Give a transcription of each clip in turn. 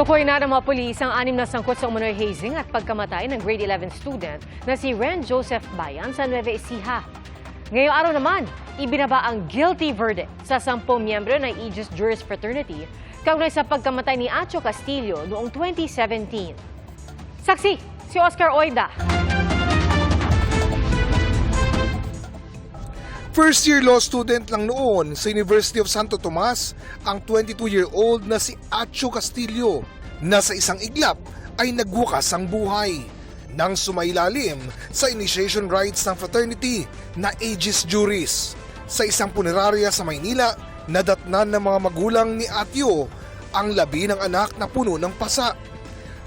Tukoy na ng mga pulis ang anim na sangkot sa umano'y hazing at pagkamatay ng grade 11 student na si Ren Joseph Bayan sa Nueva Ecija. Ngayong araw naman, ibinaba ang guilty verdict sa sampung miyembro ng Aegis Juris Fraternity kaugnay sa pagkamatay ni Acho Castillo noong 2017. Saksi, si Oscar Oida. First year law student lang noon sa University of Santo Tomas ang 22-year-old na si Acho Castillo na sa isang iglap ay nagwakas ang buhay nang sumailalim sa initiation rites ng fraternity na Aegis Juris. Sa isang punerarya sa Maynila, nadatnan ng mga magulang ni Atyo ang labi ng anak na puno ng pasa.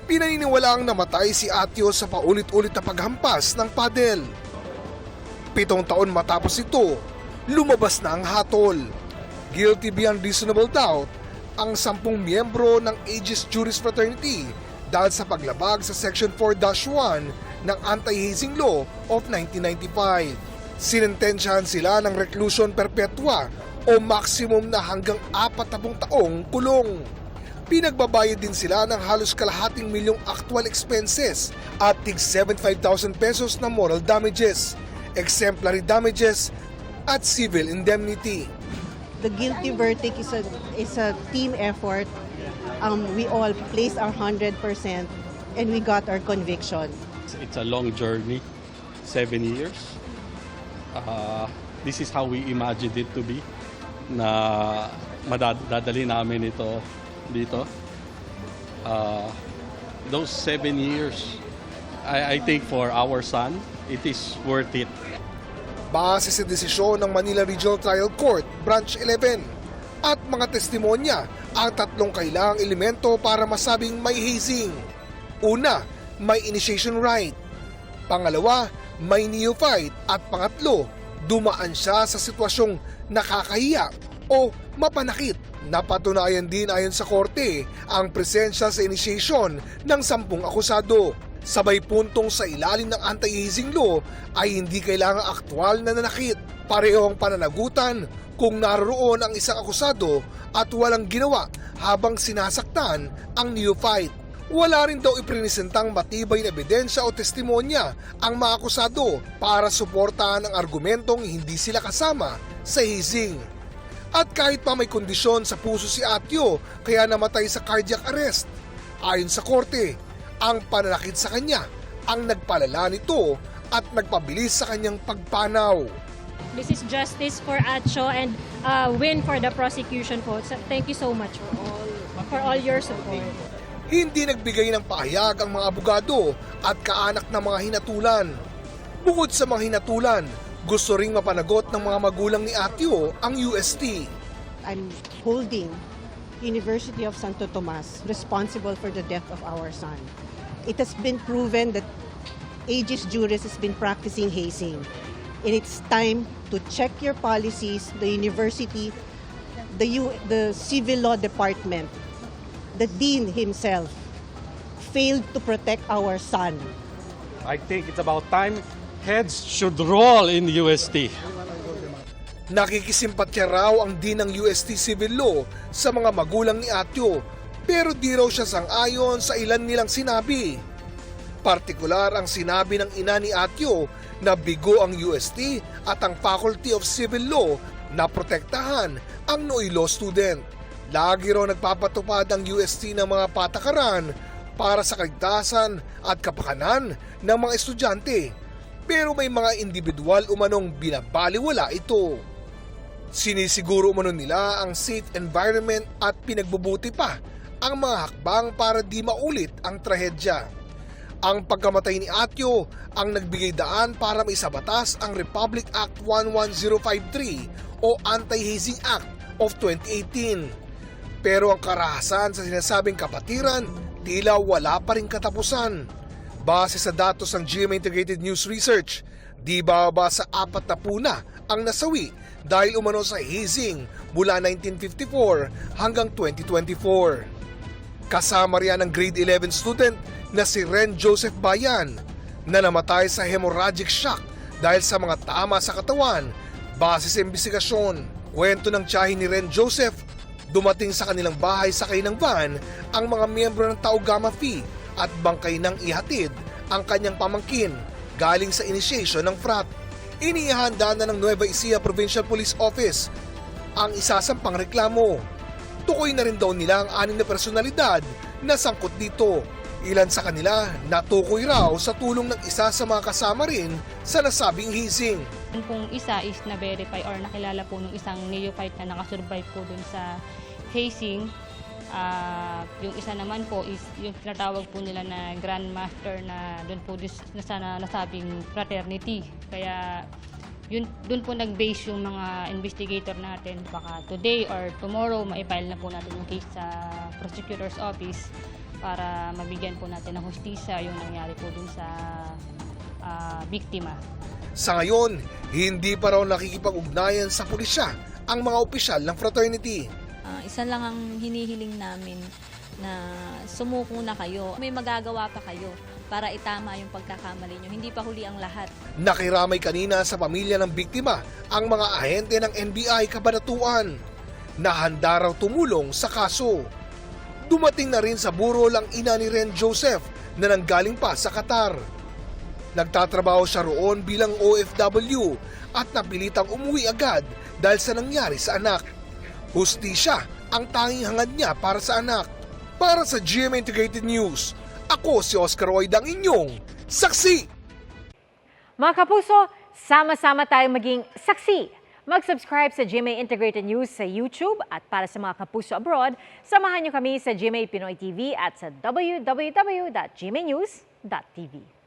Pinaniniwalaang namatay si Atyo sa paulit-ulit na paghampas ng padel. Pitong taon matapos ito, lumabas na ang hatol. Guilty beyond reasonable doubt ang sampung miyembro ng Aegis Juris Fraternity dahil sa paglabag sa Section 4-1 ng Anti-Hazing Law of 1995. Sinentensyahan sila ng reclusion perpetua o maximum na hanggang 40 taong kulong. Pinagbabayad din sila ng halos kalahating milyong actual expenses at tig 75,000 pesos na moral damages, exemplary damages at civil indemnity. the guilty verdict is a is a team effort. Um, we all placed our hundred percent, and we got our conviction. It's, it's a long journey, seven years. Uh, this is how we imagined it to be, na madadali namin ito dito. Uh, those seven years, I, I think for our son, it is worth it. Base sa desisyon ng Manila Regional Trial Court, Branch 11, at mga testimonya ang tatlong kailangang elemento para masabing may hazing. Una, may initiation right. Pangalawa, may neophyte. At pangatlo, dumaan siya sa sitwasyong nakakahiya o mapanakit. Napatunayan din ayon sa korte ang presensya sa initiation ng sampung akusado. Sabay puntong sa ilalim ng anti-hazing law ay hindi kailangang aktwal na nanakit. Pareho ang pananagutan kung naroon ang isang akusado at walang ginawa habang sinasaktan ang neophyte. Wala rin daw iprinisentang matibay na ebidensya o testimonya ang mga akusado para suportahan ang argumentong hindi sila kasama sa hazing. At kahit pa may kondisyon sa puso si Atyo kaya namatay sa cardiac arrest, ayon sa korte, ang pananakit sa kanya ang nagpalala nito at nagpabilis sa kanyang pagpanaw. This is justice for Acho and uh, win for the prosecution po. So, thank you so much for all for all your support. Hindi nagbigay ng pahayag ang mga abogado at kaanak ng mga hinatulan. Bukod sa mga hinatulan, gusto ring mapanagot ng mga magulang ni Atyo ang UST. I'm holding University of Santo Tomas responsible for the death of our son. It has been proven that Aegis Juris has been practicing hazing. And it's time to check your policies, the university, the, U, the civil law department, the dean himself failed to protect our son. I think it's about time heads should roll in UST. Nakikisimpatya raw ang din ng UST Civil Law sa mga magulang ni Atyo pero di raw siya sang-ayon sa ilan nilang sinabi. Partikular ang sinabi ng ina ni Atyo na bigo ang UST at ang Faculty of Civil Law na protektahan ang Noy Law student. Lagi raw nagpapatupad ang UST ng mga patakaran para sa kaligtasan at kapakanan ng mga estudyante. Pero may mga individual umanong binabaliwala ito. Sinisiguro umano nila ang safe environment at pinagbubuti pa ang mga hakbang para di maulit ang trahedya. Ang pagkamatay ni Atyo ang nagbigay daan para may batas ang Republic Act 11053 o Anti-Hazing Act of 2018. Pero ang karahasan sa sinasabing kapatiran tila wala pa rin katapusan. Base sa datos ng GMA Integrated News Research, di bababa sa apat na puna ang nasawi dahil umano sa hazing mula 1954 hanggang 2024. Kasama riyan ang grade 11 student na si Ren Joseph Bayan na namatay sa hemorrhagic shock dahil sa mga tama sa katawan base sa investigasyon. Kwento ng tiyahin ni Ren Joseph, Dumating sa kanilang bahay sakay ng van ang mga miyembro ng Tau Gamma Phi at bangkay ng ihatid ang kanyang pamangkin galing sa initiation ng frat. Inihanda na ng Nueva Ecija Provincial Police Office ang isasampang reklamo. Tukoy na rin daw nila ang anim na personalidad na sangkot dito. Ilan sa kanila natukoy raw sa tulong ng isa sa mga kasama rin sa nasabing hazing. Pong isa is na-verify or nakilala po nung isang neophyte na nakasurvive po dun sa hazing. Ah, yung isa naman po is yung tinatawag po nila na grandmaster na dun po dis, na sana nasabing fraternity. Kaya yun dun po nag-base yung mga investigator natin baka today or tomorrow maipile na po natin yung case sa prosecutor's office para mabigyan po natin ng hustisya yung nangyari po dun sa ah, biktima. Sa ngayon, hindi pa raw nakikipag-ugnayan sa pulisya ang mga opisyal ng fraternity. Ah, isa lang ang hinihiling namin na sumuko na kayo. May magagawa pa kayo para itama yung pagkakamali nyo. Hindi pa huli ang lahat. Nakiramay kanina sa pamilya ng biktima ang mga ahente ng NBI Kabanatuan na handa raw tumulong sa kaso. Dumating na rin sa burol ang ina ni Ren Joseph na nanggaling pa sa Qatar. Nagtatrabaho siya roon bilang OFW at napilitang umuwi agad dahil sa nangyari sa anak. Hustisya ang tanging hangad niya para sa anak. Para sa GMA Integrated News, ako si Oscar Oid ang inyong saksi. Mga kapuso, sama-sama tayong maging saksi. Mag-subscribe sa GMA Integrated News sa YouTube at para sa mga kapuso abroad, samahan niyo kami sa GMA Pinoy TV at sa www.gmanews.tv.